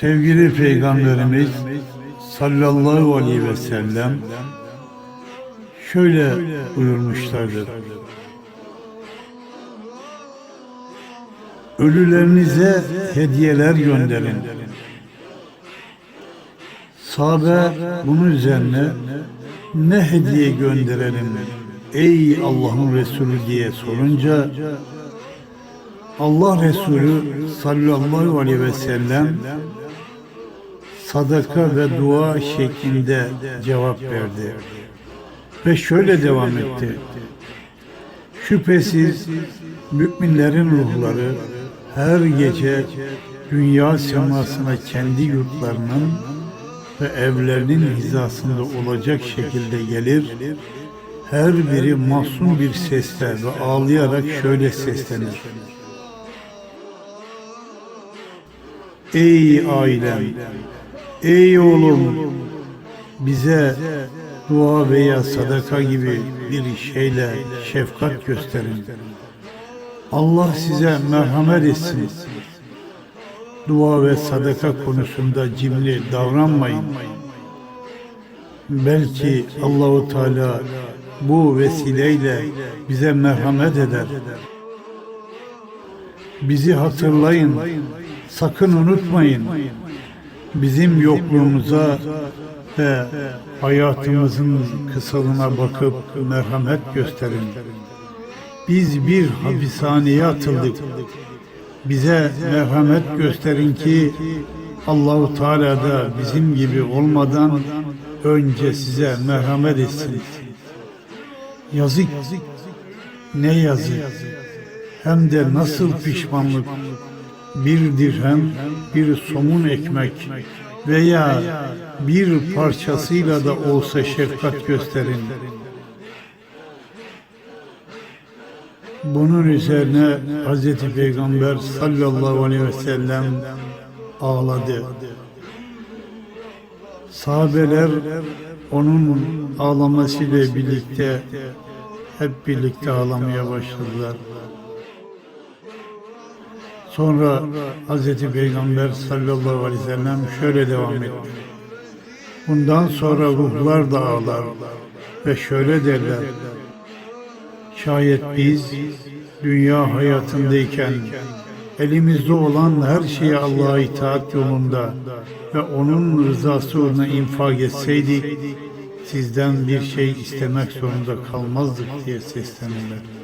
Sevgili Peygamberimiz sallallahu aleyhi ve sellem şöyle buyurmuşlardır. Ölülerinize hediyeler gönderin. Sahabe bunun üzerine ne hediye gönderelim ey Allah'ın Resulü diye sorunca Allah Resulü sallallahu aleyhi ve sellem sadaka ve dua şeklinde cevap verdi. Ve şöyle devam etti. Şüphesiz müminlerin ruhları her gece dünya semasına kendi yurtlarının ve evlerinin hizasında olacak şekilde gelir. Her biri masum bir sesle ve ağlayarak şöyle seslenir. Ey ailem, ey oğlum, bize dua veya sadaka gibi bir şeyle şefkat gösterin. Allah size merhamet etsin. Dua ve sadaka konusunda cimri davranmayın. Belki Allahu Teala bu vesileyle bize merhamet eder. Bizi hatırlayın, sakın unutmayın. Bizim yokluğumuza ve hayatımızın kısalığına bakıp merhamet gösterin. Biz bir hapishaneye atıldık. Bize merhamet gösterin ki Allahu Teala da bizim gibi olmadan önce size merhamet etsin. Yazık, ne yazık, hem de nasıl pişmanlık. Bir dirhem, bir somun ekmek veya bir parçasıyla da olsa şefkat gösterin. Bunun üzerine Hz. Peygamber sallallahu aleyhi ve sellem ağladı. Sahabeler onun ağlamasıyla birlikte hep birlikte ağlamaya başladılar. Sonra Hz. Peygamber sallallahu aleyhi ve sellem şöyle devam etti. Bundan sonra ruhlar da ağlar ve şöyle derler. Şayet biz dünya hayatındayken elimizde olan her şeyi Allah'a itaat yolunda ve onun rızası uğruna infak etseydik sizden bir şey istemek zorunda kalmazdık diye seslenirler.